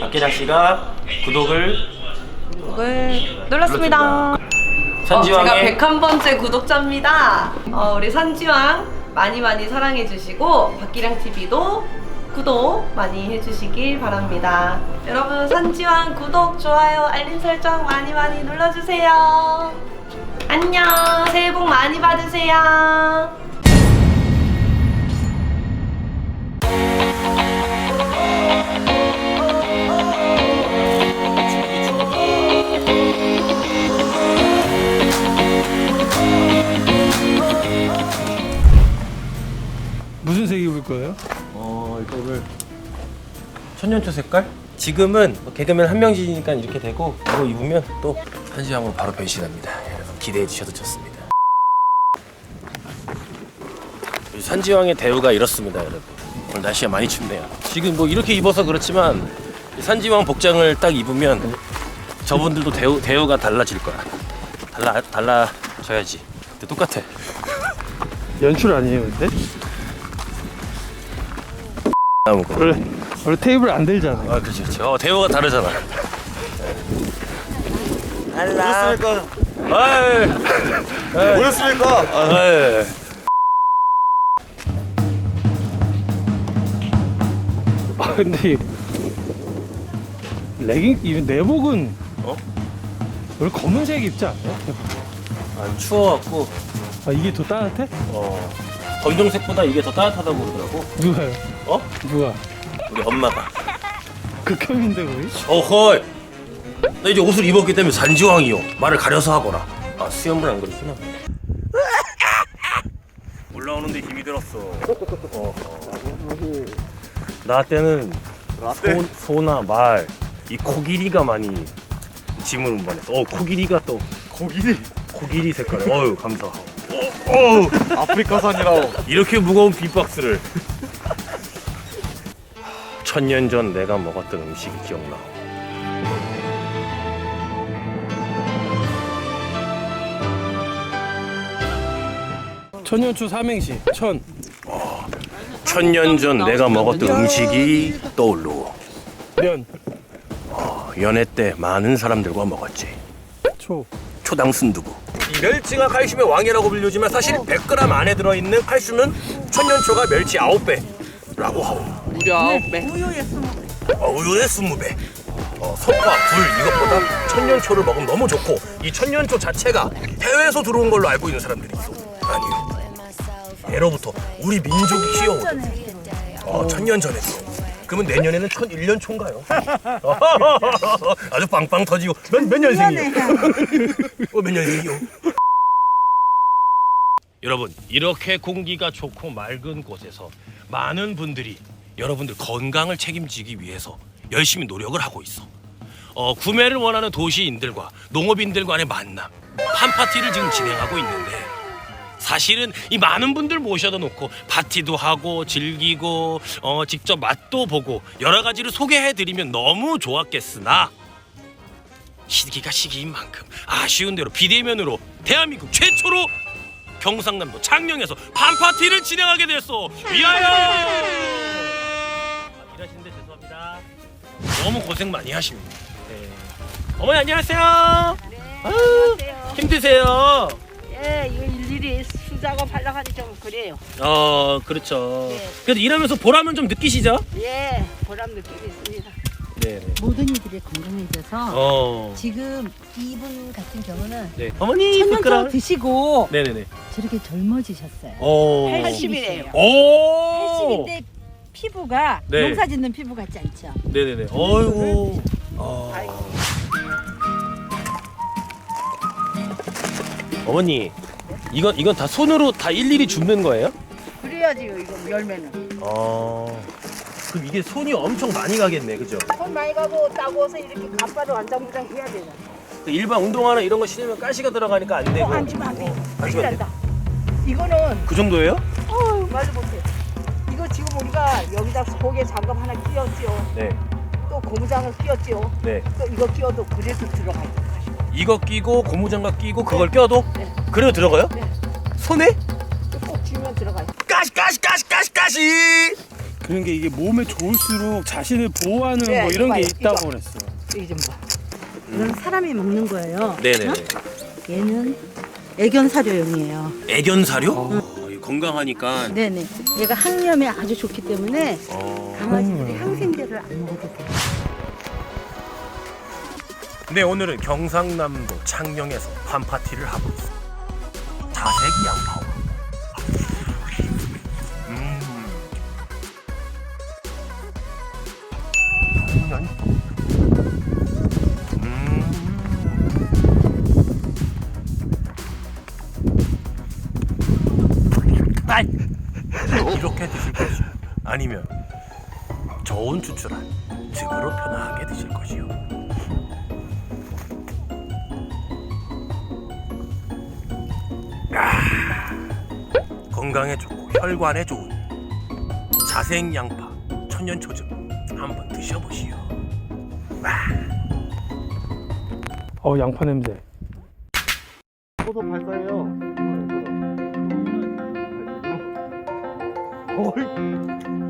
박기량 씨가 구독을 구독을 눌렀습니다. 어, 제가 선지왕의 101번째 구독자입니다. 어, 우리 선지왕 많이 많이 사랑해 주시고 박기량 TV도 구독 많이 해주시길 바랍니다. 여러분 선지왕 구독, 좋아요, 알림 설정 많이 많이 눌러주세요. 안녕, 새해 복 많이 받으세요. 입을 거예요? 어 이거를 천년초 색깔? 지금은 뭐 개그맨 한명진이니까 이렇게 되고 이거 입으면 또 선지왕으로 바로 변신합니다. 여러분 기대해 주셔도 좋습니다. 이 산지왕의 대우가 이렇습니다, 여러분. 오늘 날씨가 많이 춥네요. 지금 뭐 이렇게 입어서 그렇지만 이 산지왕 복장을 딱 입으면 저분들도 대우 대우가 달라질 거야. 달라 달라져야지. 근데 똑같아. 연출 아니에요, 근데? 거. 원래 원래 테이블 안 들잖아요. 아 그렇죠 그렇죠 어, 대우가 다르잖아 알라 뭐였습니까? 아이 뭐였습니까? 아이 아 근데 이 레깅 이 내복은 어? 원래 검은색 입지 않아요? 안 추워갖고 아 이게 더 따뜻해? 어 검정색보다 이게 더 따뜻하다고 그러더라고 누가요? 어? 누가? 우리 엄마가 극혐인데 거의? 어허이 나 이제 옷을 입었기 때문에 산지왕이요 말을 가려서 하거라 아 수염을 안 그렸구나 올라오는데 힘이 들었어 어. 나 때는 소, 소나 말, 이 코끼리가 많이 짐을 운반했어. 어, 코끼리가 또 고기리 코끼리 색깔. 어유 감사. 어, 어, 아프리카산이라고 이렇게 무거운 빅박스를. 천년 전 내가 먹었던 음식이 기억나. 천년초 삼행시 천 천년 전 내가 먹었던 음식이 떠오르고 년, 연애 때 많은 사람들과 먹었지. 초, 초당 순두부. 이 멸치가 칼슘의 왕이라고 불리지만 사실 100g 안에 들어있는 칼슘은 천년초가 멸치 9배라고 하오. 무려 9배. 어, 우유의 20배. 어, 석과 굴 이것보다 천년초를 먹으면 너무 좋고 이 천년초 자체가 해외에서 들어온 걸로 알고 있는 사람들이 있어. 아니요. 예로부터 우리 민족이 키워오던 어, 천년 전에 들어. 그러면 내년에는 천일년 초인가요? 아주 빵빵 터지고 몇, 몇 년생이요? 어, 몇 년생이요? 여러분 이렇게 공기가 좋고 맑은 곳에서 많은 분들이 여러분들 건강을 책임지기 위해서 열심히 노력을 하고 있어. 어, 구매를 원하는 도시인들과 농업인들 간의 만남, 팜파티를 지금 진행하고 있는데 사실은 이 많은 분들 모셔다 놓고 파티도 하고 즐기고 어, 직접 맛도 보고 여러 가지를 소개해 드리면 너무 좋았겠으나 시기가 시기인 만큼 아쉬운 대로 비대면으로 대한민국 최초로 경상남도 창녕에서 팜파티를 진행하게 됐어 위하여! 아, 일하시는데 죄송합니다. 너무 고생 많이 하십니다. 네. 어머니 안녕하세요. 아유, 힘드세요? 예, 이거 일일이 수 작업 하려고 하니 좀 그래요. 어 그렇죠 네. 그래도 일하면서 보람은 좀 느끼시죠? 예, 보람 느끼고 있습니다. 네 모든 이들이 건강해져서 어. 지금 이분 같은 경우는 네. 어머니 천년초 부끄러워 드시고 네네네 저렇게 젊어지셨어요. 오 80이래요. 오 80인데 피부가 네. 농사 짓는 피부 같지 않죠? 네네네 어이구 어. 아이고. 어머니 이건 이건 다 손으로 다 일일이 줍는 거예요? 그래야지 이거 열매는. 어 그럼 이게 손이 엄청 많이 가겠네 그죠? 손 많이 가고 따고서 이렇게 갑바로 안장무장 해야 되잖아. 그 일반 운동화나 이런 거 신으면 가시가 들어가니까 안 되고 어, 앉으면 안 돼. 앉으면 안 돼? 난다. 이거는 그 정도예요? 어, 말도 못해. 이거 지금 우리가 여기다 속에 장갑 하나 끼웠지요. 네 또 고무장을 끼웠지요. 네. 또 이거 끼워도 그래도 들어가요. 이거 끼고 고무장갑 끼고 그걸 껴도 네. 그래도 들어가요? 네. 손에? 꼭 쥐면 들어가요. 가시 가시 가시 가시 가시 그런 게 이게 몸에 좋을수록 자신을 보호하는 네, 뭐 이런 게 이거 봐요, 있다고 그랬어. 이게 좀 봐. 이건 사람이 먹는 거예요. 네네. 어? 얘는 애견 사료용이에요. 애견 사료? 어, 이거 건강하니까. 네네. 얘가 항염에 아주 좋기 때문에 어. 강아지들이 항생제를 안 먹어도 돼요. 네 오늘은 경상남도 창녕에서 팜 파티를 하고 있습니다. 자색 양파와 음. 음. 이렇게 드실 것이요 아니면 저온 추출한 즙으로 편하게 드실 것이요 건강에 좋고 혈관에 좋은 자생 양파 천연 초즙 한번 드셔보시오. 어 양파 냄새. 포도 발사예요. 어이.